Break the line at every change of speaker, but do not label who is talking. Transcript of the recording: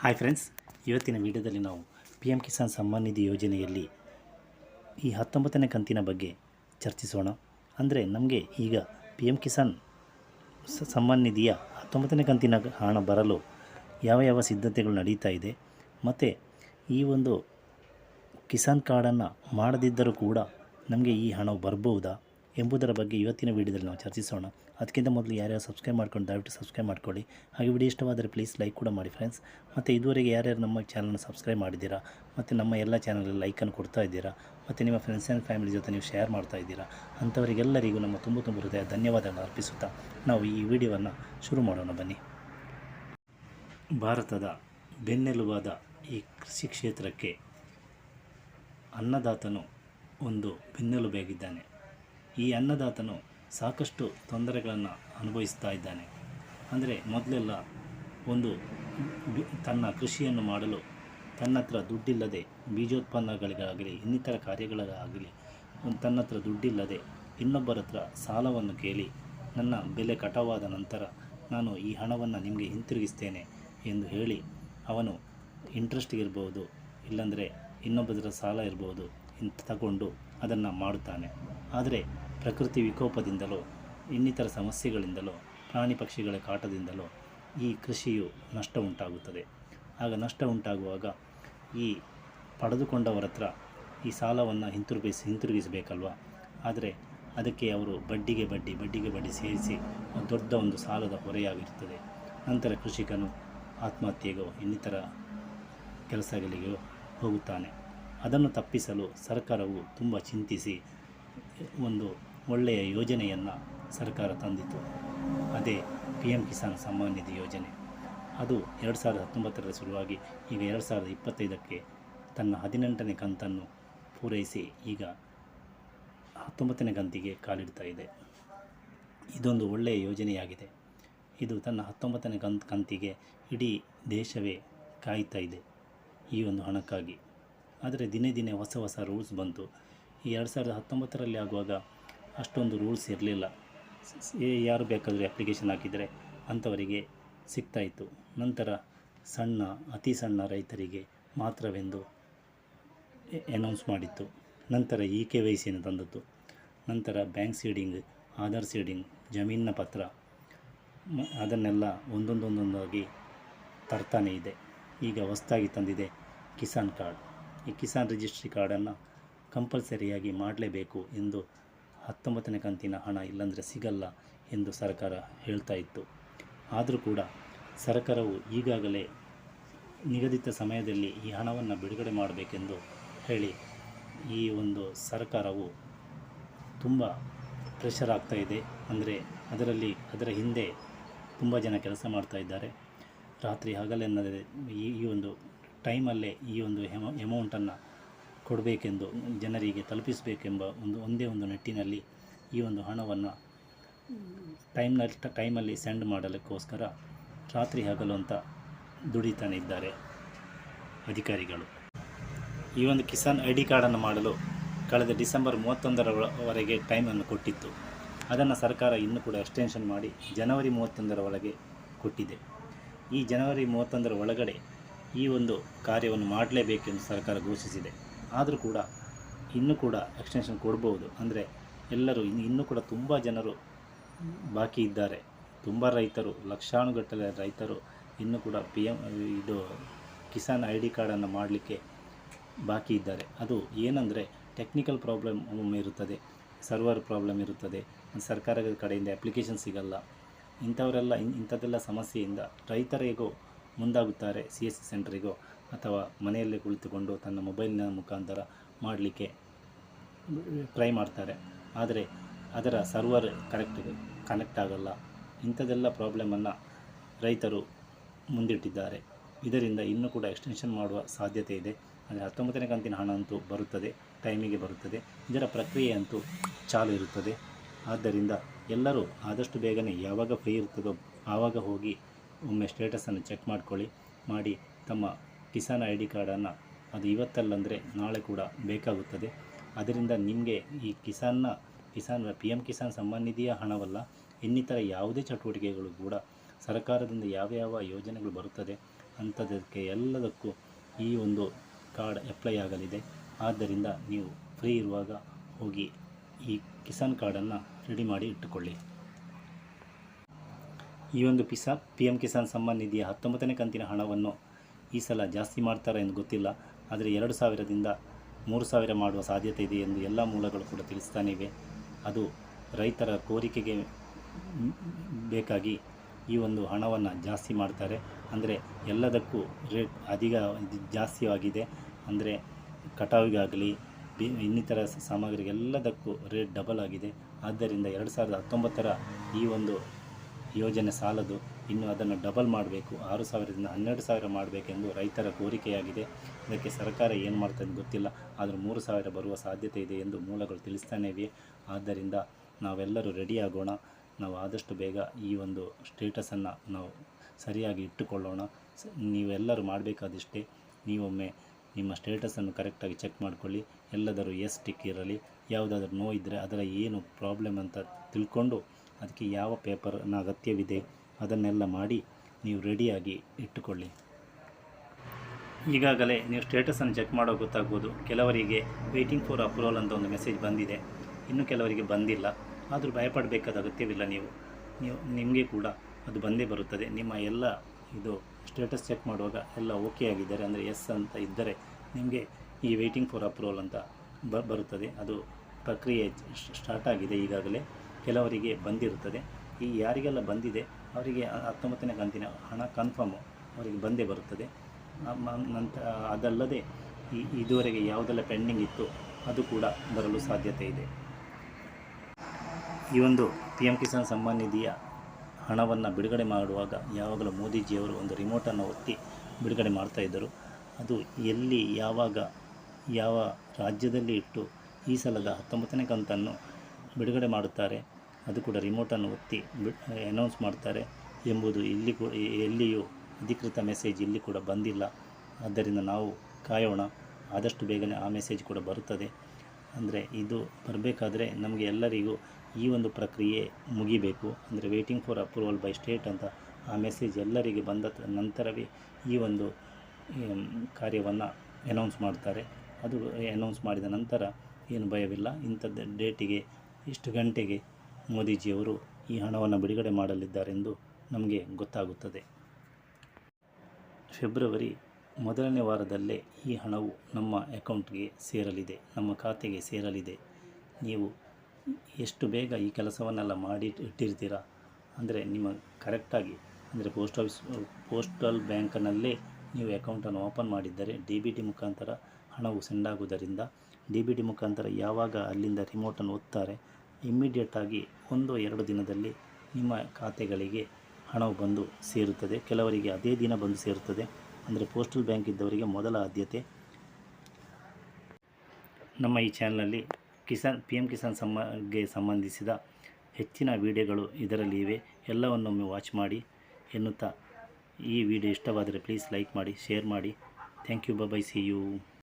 Hi friends ಇವತ್ತಿನ ವಿಡಿಯೋದಲ್ಲಿ ನಾವು ಪಿ ಎಂ ಕಿಸಾನ್ ಸಮ್ಮಾನ್ ನಿಧಿ ಯೋಜನೆಯಲ್ಲಿ ಈ ಹತ್ತೊಂಬತ್ತನೇ ಕಂತಿನ ಬಗ್ಗೆ ಚರ್ಚಿಸೋಣ. ಅಂದರೆ ನಮಗೆ ಈಗ ಪಿ ಎಂ ಕಿಸಾನ್ ಸಮ್ಮಾನ್ ನಿಧಿಯ ಹತ್ತೊಂಬತ್ತನೇ ಕಂತಿನ ಹಣ ಬರಲು ಯಾವ ಯಾವ ಸಿದ್ಧತೆಗಳು ನಡೀತಾ ಇದೆ, ಮತ್ತು ಈ ಒಂದು ಕಿಸಾನ್ ಕಾರ್ಡನ್ನು ಮಾಡದಿದ್ದರೂ ಕೂಡ ನಮಗೆ ಈ ಹಣವು ಬರ್ಬೋದಾ ಎಂಬುದರ ಬಗ್ಗೆ ಇವತ್ತಿನ ವಿಡಿಯೋದಲ್ಲಿ ನಾವು ಚರ್ಚಿಸೋಣ. ಅದಕ್ಕಿಂತ ಮೊದಲು ಯಾರ್ಯಾರು ಸಬ್ಸ್ಕ್ರೈಬ್ ಮಾಡ್ಕೊಂಡು ದಯವಿಟ್ಟು ಸಬ್ಸ್ಕ್ರೈಬ್ ಮಾಡ್ಕೊಳ್ಳಿ. ಹಾಗೆ ವಿಡಿಯೋ ಇಷ್ಟವಾದರೆ ಪ್ಲೀಸ್ ಲೈಕ್ ಕೂಡ ಮಾಡಿ ಫ್ರೆಂಡ್ಸ್. ಮತ್ತು ಇದುವರೆಗೆ ಯಾರ್ಯಾರು ನಮ್ಮ ಚಾನಲ್ನ ಸಬ್ಸ್ಕ್ರೈಬ್ ಮಾಡಿದ್ದೀರಾ? ಮತ್ತು ನಮ್ಮ ಎಲ್ಲ ಚಾನಲಲ್ಲಿ ಲೈಕನ್ನು ಕೊಡ್ತಾ ಇದ್ದೀರಾ? ಮತ್ತು ನಿಮ್ಮ ಫ್ರೆಂಡ್ಸ್ ಆ್ಯಂಡ್ ಫ್ಯಾಮಿಲಿ ಜೊತೆ ನೀವು ಶೇರ್ ಮಾಡ್ತಾ ಇದ್ದೀರಾ? ಅಂಥವರಿಗೆಲ್ಲರಿಗೂ ನಮ್ಮ ತುಂಬ ತುಂಬ ಹೃದಯ ಧನ್ಯವಾದಗಳನ್ನು ಅರ್ಪಿಸುತ್ತಾ ನಾವು ಈ ವಿಡಿಯೋವನ್ನು ಶುರು ಮಾಡೋಣ ಬನ್ನಿ. ಭಾರತದ ಬೆನ್ನೆಲುಬಾದ ಈ ಕೃಷಿ ಕ್ಷೇತ್ರಕ್ಕೆ ಅನ್ನದಾತನು ಒಂದು ಬೆನ್ನೆಲುಬಾಗಿದ್ದಾನೆ ಈ ಅನ್ನದಾತನು ಸಾಕಷ್ಟು ತೊಂದರೆಗಳನ್ನು ಅನುಭವಿಸ್ತಾ ಇದ್ದಾನೆ. ಅಂದರೆ ಮೊದಲೆಲ್ಲ ಒಂದು ತನ್ನ ಕೃಷಿಯನ್ನು ಮಾಡಲು ತನ್ನ ಹತ್ರ ದುಡ್ಡಿಲ್ಲದೆ, ಬೀಜೋತ್ಪನ್ನಗಳಿಗಾಗಲಿ, ಇನ್ನಿತರ ಕಾರ್ಯಗಳಿಗಾಗಲಿ ತನ್ನ ಹತ್ರ ದುಡ್ಡಿಲ್ಲದೆ ಇನ್ನೊಬ್ಬರ ಹತ್ರ ಸಾಲವನ್ನು ಕೇಳಿ, ನನ್ನ ಬೆಲೆ ಕಟಾವಾದ ನಂತರ ನಾನು ಈ ಹಣವನ್ನು ನಿಮಗೆ ಹಿಂತಿರುಗಿಸ್ತೇನೆ ಎಂದು ಹೇಳಿ ಅವನು ಇಂಟ್ರೆಸ್ಟ್ ಇರ್ಬೋದು, ಇಲ್ಲಾಂದರೆ ಇನ್ನೊಬ್ಬರ ಸಾಲ ಇರ್ಬೋದು ತಗೊಂಡು ಅದನ್ನು ಮಾಡುತ್ತಾನೆ. ಆದರೆ ಪ್ರಕೃತಿ ವಿಕೋಪದಿಂದಲೋ, ಇನ್ನಿತರ ಸಮಸ್ಯೆಗಳಿಂದಲೋ, ಪ್ರಾಣಿ ಪಕ್ಷಿಗಳ ಕಾಟದಿಂದಲೋ ಈ ಕೃಷಿಯು ನಷ್ಟ ಉಂಟಾಗುತ್ತದೆ. ಆಗ ನಷ್ಟ ಉಂಟಾಗುವಾಗ ಈ ಪಡೆದುಕೊಂಡವರ ಹತ್ರ ಈ ಸಾಲವನ್ನು ಹಿಂತಿರುಗಿಸಿ, ಹಿಂತಿರುಗಿಸಬೇಕಲ್ವ? ಆದರೆ ಅದಕ್ಕೆ ಅವರು ಬಡ್ಡಿಗೆ ಬಡ್ಡಿ ಬಡ್ಡಿಗೆ ಬಡ್ಡಿ ಸೇರಿಸಿ ದೊಡ್ಡ ಒಂದು ಸಾಲದ ಹೊರೆಯಾಗಿರುತ್ತದೆ. ನಂತರ ಕೃಷಿಕನು ಆತ್ಮಹತ್ಯೆಗೋ, ಇನ್ನಿತರ ಕೆಲಸಗಳಿಗೆ ಹೋಗುತ್ತಾನೆ. ಅದನ್ನು ತಪ್ಪಿಸಲು ಸರ್ಕಾರವು ತುಂಬ ಚಿಂತಿಸಿ ಒಂದು ಒಳ್ಳೆಯ ಯೋಜನೆಯನ್ನು ಸರ್ಕಾರ ತಂದಿತು ಅದೇ ಪಿ ಎಂ ಕಿಸಾನ್ ಸಮ್ಮಾನ್ ನಿಧಿ ಯೋಜನೆ. ಅದು ಎರಡು ಸಾವಿರದ ಹತ್ತೊಂಬತ್ತರ ಶುರುವಾಗಿ ಈಗ ಎರಡು ಸಾವಿರದ ಇಪ್ಪತ್ತೈದಕ್ಕೆ ತನ್ನ ಹದಿನೆಂಟನೇ ಕಂತನ್ನು ಪೂರೈಸಿ ಈಗ ಹತ್ತೊಂಬತ್ತನೇ ಕಂತಿಗೆ ಕಾಲಿಡ್ತಾ ಇದೆ. ಇದೊಂದು ಒಳ್ಳೆಯ ಯೋಜನೆಯಾಗಿದೆ. ಇದು ತನ್ನ ಹತ್ತೊಂಬತ್ತನೇ ಕಂತ್, ಕಂತಿಗೆ ಇಡೀ ದೇಶವೇ ಕಾಯ್ತಾ ಇದೆ. ಈ ಒಂದು ಹಣಕ್ಕಾಗಿ. ಆದರೆ ದಿನೇ ದಿನೇ ಹೊಸ ಹೊಸ ರೂಲ್ಸ್ ಬಂತು. ಈ ಎರಡು ಸಾವಿರದ ಹತ್ತೊಂಬತ್ತರಲ್ಲಿ ಆಗುವಾಗ ಅಷ್ಟೊಂದು ರೂಲ್ಸ್ ಇರಲಿಲ್ಲ. ಯಾರು ಬೇಕಾದರೂ ಅಪ್ಲಿಕೇಶನ್ ಹಾಕಿದರೆ ಅಂಥವರಿಗೆ ಸಿಗ್ತಾಯಿತ್ತು ನಂತರ ಸಣ್ಣ, ಅತಿ ಸಣ್ಣ ರೈತರಿಗೆ ಮಾತ್ರವೆಂದು ಅನೌನ್ಸ್ ಮಾಡಿತ್ತು. ನಂತರ ಇ ಕೆ ವೈ ಸಿಯನ್ನು ತಂದದ್ದು. ನಂತರ ಬ್ಯಾಂಕ್ ಸೀಡಿಂಗ್, ಆಧಾರ್ ಸೀಡಿಂಗ್, ಜಮೀನಿನ ಪತ್ರ ಅದನ್ನೆಲ್ಲ ಒಂದೊಂದೊಂದೊಂದಾಗಿ ತರ್ತಾನೆ ಇದೆ. ಈಗ ಹೊಸದಾಗಿ ತಂದಿದೆ ಕಿಸಾನ್ ಕಾರ್ಡ್. ಈ ಕಿಸಾನ್ ರಿಜಿಸ್ಟ್ರಿ ಕಾರ್ಡನ್ನು ಕಂಪಲ್ಸರಿಯಾಗಿ ಮಾಡಲೇಬೇಕು ಎಂದು ಹತ್ತೊಂಬತ್ತನೇ ಕಂತಿನ ಹಣ ಇಲ್ಲಂದರೆ ಸಿಗಲ್ಲ ಎಂದು ಸರ್ಕಾರ ಹೇಳ್ತಾ ಇತ್ತು. ಆದರೂ ಕೂಡ ಸರ್ಕಾರವು ಈಗಾಗಲೇ ನಿಗದಿತ ಸಮಯದಲ್ಲಿ ಈ ಹಣವನ್ನು ಬಿಡುಗಡೆ ಮಾಡಬೇಕೆಂದು ಹೇಳಿ ಈ ಒಂದು ಸರ್ಕಾರವು ತುಂಬ ಪ್ರೆಷರ್ ಆಗ್ತಾ ಇದೆ. ಅಂದರೆ ಅದರಲ್ಲಿ ಅದರ ಹಿಂದೆ ತುಂಬ ಜನ ಕೆಲಸ ಮಾಡ್ತಾ ಇದ್ದಾರೆ. ರಾತ್ರಿ ಹಗಲೆನ್ನದೇ ಈ ಈ ಒಂದು ಟೈಮಲ್ಲೇ ಈ ಒಂದು ಹೆಮ ಎಮೌಂಟನ್ನು ಕೊಡಬೇಕೆಂದು ಜನರಿಗೆ ತಲುಪಿಸಬೇಕೆಂಬ ಒಂದು, ಒಂದೇ ಒಂದು ನಿಟ್ಟಿನಲ್ಲಿ ಈ ಒಂದು ಹಣವನ್ನು ಟೈಮ್ನಲ್ಲಿ, ಟೈಮಲ್ಲಿ ಸೆಂಡ್ ಮಾಡಲಿಕ್ಕೋಸ್ಕರ ರಾತ್ರಿ ಹಗಲು ಅಂತ ದುಡಿತಾನೆ ಇದ್ದಾರೆ ಅಧಿಕಾರಿಗಳು. ಈ ಒಂದು ಕಿಸಾನ್ ಐ ಡಿ ಕಾರ್ಡನ್ನು ಮಾಡಲು ಕಳೆದ ಡಿಸೆಂಬರ್ ಮೂವತ್ತೊಂದರವರೆಗೆ ಟೈಮನ್ನು ಕೊಟ್ಟಿತ್ತು. ಅದನ್ನು ಸರ್ಕಾರ ಇನ್ನೂ ಕೂಡ ಎಕ್ಸ್ಟೆನ್ಷನ್ ಮಾಡಿ ಜನವರಿ ಮೂವತ್ತೊಂದರ ಒಳಗೆ ಕೊಟ್ಟಿದೆ. ಈ ಜನವರಿ ಮೂವತ್ತೊಂದರ ಒಳಗಡೆ ಈ ಒಂದು ಕಾರ್ಯವನ್ನು ಮಾಡಲೇಬೇಕೆಂದು ಸರ್ಕಾರ ಘೋಷಿಸಿದೆ. ಆದರೂ ಕೂಡ ಇನ್ನೂ ಕೂಡ ಎಕ್ಸ್ಟೆನ್ಷನ್ ಕೊಡ್ಬೋದು. ಅಂದರೆ ಎಲ್ಲರೂ ಇನ್ನು, ಇನ್ನೂ ಕೂಡ ತುಂಬ ಜನರು ಬಾಕಿ ಇದ್ದಾರೆ. ತುಂಬ ರೈತರು, ಲಕ್ಷಾನುಗಟ್ಟಲೆ ರೈತರು ಇನ್ನೂ ಕೂಡ ಪಿ ಎಂ ಇದು ಕಿಸಾನ್ ಐ ಡಿ ಕಾರ್ಡನ್ನು ಮಾಡಲಿಕ್ಕೆ ಬಾಕಿ ಇದ್ದಾರೆ. ಅದು ಏನಂದರೆ ಟೆಕ್ನಿಕಲ್ ಪ್ರಾಬ್ಲಮ್ ಒಮ್ಮೆ ಇರುತ್ತದೆ ಸರ್ವರ್ ಪ್ರಾಬ್ಲಮ್ ಇರುತ್ತದೆ, ಸರ್ಕಾರದ ಕಡೆಯಿಂದ ಅಪ್ಲಿಕೇಶನ್ ಸಿಗಲ್ಲ. ಇಂಥವರೆಲ್ಲ, ಇಂಥದ್ದೆಲ್ಲ ಸಮಸ್ಯೆಯಿಂದ ರೈತರಿಗೋ ಮುಂದಾಗುತ್ತಾರೆ ಸಿ ಎಸ್ ಸಿ ಸೆಂಟ್ರಿಗೋ ಅಥವಾ ಮನೆಯಲ್ಲೇ ಕುಳಿತುಕೊಂಡು ತನ್ನ ಮೊಬೈಲ್ನ ಮುಖಾಂತರ ಮಾಡಲಿಕ್ಕೆ ಟ್ರೈ ಮಾಡ್ತಾರೆ. ಆದರೆ ಅದರ ಸರ್ವರ್ ಕರೆಕ್ಟ್ ಕನೆಕ್ಟ್ ಆಗಲ್ಲ. ಇಂಥದ್ದೆಲ್ಲ ಪ್ರಾಬ್ಲಮನ್ನು ರೈತರು ಮುಂದಿಟ್ಟಿದ್ದಾರೆ. ಇದರಿಂದ ಇನ್ನೂ ಕೂಡ ಎಕ್ಸ್ಟೆನ್ಷನ್ ಮಾಡುವ ಸಾಧ್ಯತೆ ಇದೆ. ಅಂದರೆ ಹತ್ತೊಂಬತ್ತನೇ ಕಂತಿನ ಹಣ ಅಂತೂ ಬರುತ್ತದೆ, ಟೈಮಿಗೆ ಬರುತ್ತದೆ. ಇದರ ಪ್ರಕ್ರಿಯೆ ಅಂತೂ ಚಾಲು ಇರುತ್ತದೆ. ಆದ್ದರಿಂದ ಎಲ್ಲರೂ ಆದಷ್ಟು ಬೇಗನೆ ಯಾವಾಗ ಫ್ರೀ ಇರ್ತದೋ ಆವಾಗ ಹೋಗಿ ಒಮ್ಮೆ ಸ್ಟೇಟಸನ್ನು ಚೆಕ್ ಮಾಡ್ಕೊಳ್ಳಿ. ಮಾಡಿ ತಮ್ಮ ಕಿಸಾನ್ ಐ ಡಿ ಕಾರ್ಡನ್ನು ಅದು ಇವತ್ತಲ್ಲಂದರೆ ನಾಳೆ ಕೂಡ ಬೇಕಾಗುತ್ತದೆ. ಅದರಿಂದ ನಿಮಗೆ ಈ ಕಿಸಾನ್ನ ಕಿಸಾನ್ ಪಿ ಎಂ ಕಿಸಾನ್ ಸಮ್ಮಾನ್ ನಿಧಿಯ ಹಣವಲ್ಲ, ಇನ್ನಿತರ ಯಾವುದೇ ಚಟುವಟಿಕೆಗಳು ಕೂಡ ಸರ್ಕಾರದಿಂದ ಯಾವ ಯಾವ ಯೋಜನೆಗಳು ಬರುತ್ತದೆ ಅಂಥದಕ್ಕೆ ಎಲ್ಲದಕ್ಕೂ ಈ ಒಂದು ಕಾರ್ಡ್ ಅಪ್ಲೈ ಆಗಲಿದೆ. ಆದ್ದರಿಂದ ನೀವು ಫ್ರೀ ಇರುವಾಗ ಹೋಗಿ ಈ ಕಿಸಾನ್ ಕಾರ್ಡನ್ನು ರೆಡಿ ಮಾಡಿ ಇಟ್ಟುಕೊಳ್ಳಿ. ಈ ಒಂದು ಪಿಸಾ ಪಿ ಎಂ ಕಿಸಾನ್ ಸಮ್ಮಾನ್ ನಿಧಿಯ ಹತ್ತೊಂಬತ್ತನೇ ಕಂತಿನ ಹಣವನ್ನು ಈ ಸಲ ಜಾಸ್ತಿ ಮಾಡ್ತಾರೆ ಎಂದು ಗೊತ್ತಿಲ್ಲ. ಆದರೆ ಎರಡು ಸಾವಿರದಿಂದ ಮೂರು ಸಾವಿರ ಮಾಡುವ ಸಾಧ್ಯತೆ ಇದೆ ಎಂದು ಎಲ್ಲ ಮೂಲಗಳು ಕೂಡ ತಿಳಿಸ್ತಾನೆ ಇವೆ. ಅದು ರೈತರ ಕೋರಿಕೆಗೆ ಬೇಕಾಗಿ ಈ ಒಂದು ಹಣವನ್ನು ಜಾಸ್ತಿ ಮಾಡ್ತಾರೆ. ಅಂದರೆ ಎಲ್ಲದಕ್ಕೂ ರೇಟ್ ಅಧಿಕ ಜಾಸ್ತಿಯಾಗಿದೆ. ಅಂದರೆ ಕಟಾವಿಗಾಗಲಿ, ಬಿ ಇನ್ನಿತರ ಸಾಮಗ್ರಿಗೆಲ್ಲದಕ್ಕೂ ರೇಟ್ ಡಬಲ್ ಆಗಿದೆ. ಆದ್ದರಿಂದ ಎರಡು ಸಾವಿರದ ಹತ್ತೊಂಬತ್ತರ ಈ ಒಂದು ಯೋಜನೆ ಸಾಲದು, ಇನ್ನು ಅದನ್ನು ಡಬಲ್ ಮಾಡಬೇಕು, ಆರು ಸಾವಿರದಿಂದ ಹನ್ನೆರಡು ಸಾವಿರ ಮಾಡಬೇಕೆಂದು ರೈತರ ಕೋರಿಕೆಯಾಗಿದೆ. ಇದಕ್ಕೆ ಸರ್ಕಾರ ಏನು ಮಾಡ್ತದೆ ಗೊತ್ತಿಲ್ಲ, ಆದರೆ ಮೂರು ಸಾವಿರ ಬರುವ ಸಾಧ್ಯತೆ ಇದೆ ಎಂದು ಮೂಲಗಳು ತಿಳಿಸ್ತಾನೆ ಇವೆ. ಆದ್ದರಿಂದ ನಾವೆಲ್ಲರೂ ರೆಡಿಯಾಗೋಣ ನಾವು ಆದಷ್ಟು ಬೇಗ ಈ ಒಂದು ಸ್ಟೇಟಸನ್ನು ನಾವು ಸರಿಯಾಗಿ ಇಟ್ಟುಕೊಳ್ಳೋಣ. ನೀವೆಲ್ಲರೂ ಮಾಡಬೇಕಾದಿಷ್ಟೇ, ನೀವೊಮ್ಮೆ ನಿಮ್ಮ ಸ್ಟೇಟಸನ್ನು ಕರೆಕ್ಟಾಗಿ ಚೆಕ್ ಮಾಡಿಕೊಳ್ಳಿ, ಎಲ್ಲದರೂ ಎಸ್ ಟಿಕ್ ಇರಲಿ, ಯಾವುದಾದ್ರೂ ನೋ ಇದ್ದರೆ ಅದರ ಏನು ಪ್ರಾಬ್ಲಮ್ ಅಂತ ತಿಳ್ಕೊಂಡು ಅದಕ್ಕೆ ಯಾವ ಪೇಪರ್ನ ಅಗತ್ಯವಿದೆ ಅದನ್ನೆಲ್ಲ ಮಾಡಿ ನೀವು ರೆಡಿಯಾಗಿ ಇಟ್ಟುಕೊಳ್ಳಿ. ಈಗಾಗಲೇ ನೀವು ಸ್ಟೇಟಸನ್ನು ಚೆಕ್ ಮಾಡೋ ಗೊತ್ತಾಗ್ಬೋದು. ಕೆಲವರಿಗೆ ವೆಯ್ಟಿಂಗ್ ಫಾರ್ ಅಪ್ರೂವಲ್ ಅಂತ ಒಂದು ಮೆಸೇಜ್ ಬಂದಿದೆ. ಇನ್ನು ಕೆಲವರಿಗೆ ಬಂದಿಲ್ಲ. ಆದರೂ ಭಯಪಡಬೇಕಾದ ಅಗತ್ಯವಿಲ್ಲ ನೀವು. ನೀವು, ನಿಮಗೆ ಕೂಡ ಅದು ಬಂದೇ ಬರುತ್ತದೆ. ನಿಮ್ಮ ಎಲ್ಲ ಇದು ಸ್ಟೇಟಸ್ ಚೆಕ್ ಮಾಡುವಾಗ ಎಲ್ಲ ಓಕೆ ಆಗಿದ್ದಾರೆ, ಅಂದರೆ ಎಸ್ ಅಂತ ಇದ್ದರೆ ನಿಮಗೆ ಈ ವೇಯ್ಟಿಂಗ್ ಫಾರ್ ಅಪ್ರೂವಲ್ ಅಂತ ಬರುತ್ತದೆ. ಅದು ಪ್ರಕ್ರಿಯೆ ಸ್ಟಾರ್ಟ್ ಆಗಿದೆ ಈಗಾಗಲೇ. ಕೆಲವರಿಗೆ ಬಂದಿರುತ್ತದೆ. ಈ ಯಾರಿಗೆಲ್ಲ ಬಂದಿದೆ, ಅವರಿಗೆ ಹತ್ತೊಂಬತ್ತನೇ ಕಂತಿನ ಹಣ ಕನ್ಫರ್ಮು ಅವರಿಗೆ ಬಂದೇ ಬರುತ್ತದೆ. ನಂತರ ಅದಲ್ಲದೆ ಈ, ಇದುವರೆಗೆ ಯಾವುದೆಲ್ಲ ಪೆಂಡಿಂಗ್ ಇತ್ತು, ಅದು ಕೂಡ ಬರಲು ಸಾಧ್ಯತೆ ಇದೆ. ಈ ಒಂದು ಪಿ ಎಂ ಕಿಸಾನ್ ಸಮ್ಮಾನ್ ನಿಧಿಯ ಹಣವನ್ನು ಬಿಡುಗಡೆ ಮಾಡುವಾಗ ಯಾವಾಗಲೂ ಮೋದಿಜಿಯವರು ಒಂದು ರಿಮೋಟನ್ನು ಒತ್ತಿ ಬಿಡುಗಡೆ ಮಾಡ್ತಾಯಿದ್ದರು ಅದು ಎಲ್ಲಿ, ಯಾವಾಗ, ಯಾವ ರಾಜ್ಯದಲ್ಲಿ ಇಟ್ಟು ಈ ಸಲದ ಹತ್ತೊಂಬತ್ತನೇ ಕಂತನ್ನು ಬಿಡುಗಡೆ ಮಾಡುತ್ತಾರೆ ಅದು ಕೂಡ ರಿಮೋಟನ್ನು ಒತ್ತಿ ಅನೌನ್ಸ್ ಮಾಡ್ತಾರೆ ಎಂಬುದು ಇಲ್ಲಿ ಕೂ ಎಲ್ಲಿಯೂ ಅಧಿಕೃತ ಮೆಸೇಜ್ ಇಲ್ಲಿ ಕೂಡ ಬಂದಿಲ್ಲ. ಆದ್ದರಿಂದ ನಾವು ಕಾಯೋಣ. ಆದಷ್ಟು ಬೇಗನೆ ಆ ಮೆಸೇಜ್ ಕೂಡ ಬರುತ್ತದೆ. ಅಂದರೆ ಇದು ಬರಬೇಕಾದ್ರೆ ನಮಗೆ ಎಲ್ಲರಿಗೂ ಈ ಒಂದು ಪ್ರಕ್ರಿಯೆ ಮುಗಿಬೇಕು. ಅಂದರೆ waiting for approval by state ಅಂತ ಆ ಮೆಸೇಜ್ ಎಲ್ಲರಿಗೆ ಬಂದ ನಂತರವೇ ಈ ಒಂದು ಕಾರ್ಯವನ್ನು ಅನೌನ್ಸ್ ಮಾಡ್ತಾರೆ. ಅದು ಅನೌನ್ಸ್ ಮಾಡಿದ ನಂತರ ಏನು ಭಯವಿಲ್ಲ. ಇಂಥದ್ದು ಡೇಟಿಗೆ ಇಷ್ಟು ಗಂಟೆಗೆ ಮೋದಿಜಿಯವರು ಈ ಹಣವನ್ನು ಬಿಡುಗಡೆ ಮಾಡಲಿದ್ದಾರೆಂದು ನಮಗೆ ಗೊತ್ತಾಗುತ್ತದೆ. ಫೆಬ್ರವರಿ ಮೊದಲನೇ ವಾರದಲ್ಲೇ ಈ ಹಣವು ನಮ್ಮ ಅಕೌಂಟ್ಗೆ ಸೇರಲಿದೆ, ನಮ್ಮ ಖಾತೆಗೆ ಸೇರಲಿದೆ. ನೀವು ಎಷ್ಟು ಬೇಗ ಈ ಕೆಲಸವನ್ನೆಲ್ಲ ಮಾಡಿ ಇಟ್ಟಿರ್ತೀರಾ? ಅಂದರೆ ನಿಮ್ಮ ಕರೆಕ್ಟಾಗಿ, ಅಂದರೆ ಪೋಸ್ಟ್ ಆಫೀಸ್, ಪೋಸ್ಟಲ್ ಬ್ಯಾಂಕ್ನಲ್ಲೇ ನೀವು ಅಕೌಂಟನ್ನು ಓಪನ್ ಮಾಡಿದ್ದರೆ ಡಿ ಬಿ ಟಿ ಮುಖಾಂತರ ಹಣವು ಸೆಂಡ್ ಆಗುವುದರಿಂದ ಡಿ ಬಿ ಟಿ ಮುಖಾಂತರ ಯಾವಾಗ ಅಲ್ಲಿಂದ ರಿಮೋಟನ್ನು ಒತ್ತಾರೆ ಇಮ್ಮಿಡಿಯೇಟಾಗಿ ಒಂದು ಎರಡು ದಿನದಲ್ಲಿ ನಿಮ್ಮ ಖಾತೆಗಳಿಗೆ ಹಣವು ಬಂದು ಸೇರುತ್ತದೆ. ಕೆಲವರಿಗೆ ಅದೇ ದಿನ ಬಂದು ಸೇರುತ್ತದೆ. ಅಂದರೆ ಪೋಸ್ಟಲ್ ಬ್ಯಾಂಕ್ ಇದ್ದವರಿಗೆ ಮೊದಲ ಆದ್ಯತೆ. ನಮ್ಮ ಈ ಚಾನಲ್ನಲ್ಲಿ ಕಿಸಾನ್, ಪಿ ಎಂ ಕಿಸಾನ್ ಸಮ್ಮಗೆ ಸಂಬಂಧಿಸಿದ ಹೆಚ್ಚಿನ ವಿಡಿಯೋಗಳು ಇದರಲ್ಲಿ ಇವೆ. ಎಲ್ಲವನ್ನೊಮ್ಮೆ ವಾಚ್ ಮಾಡಿ ಎನ್ನುತ್ತಾ ಈ ವಿಡಿಯೋ ಇಷ್ಟವಾದರೆ ಪ್ಲೀಸ್ ಲೈಕ್ ಮಾಡಿ, ಶೇರ್ ಮಾಡಿ. Thank you bye, see you.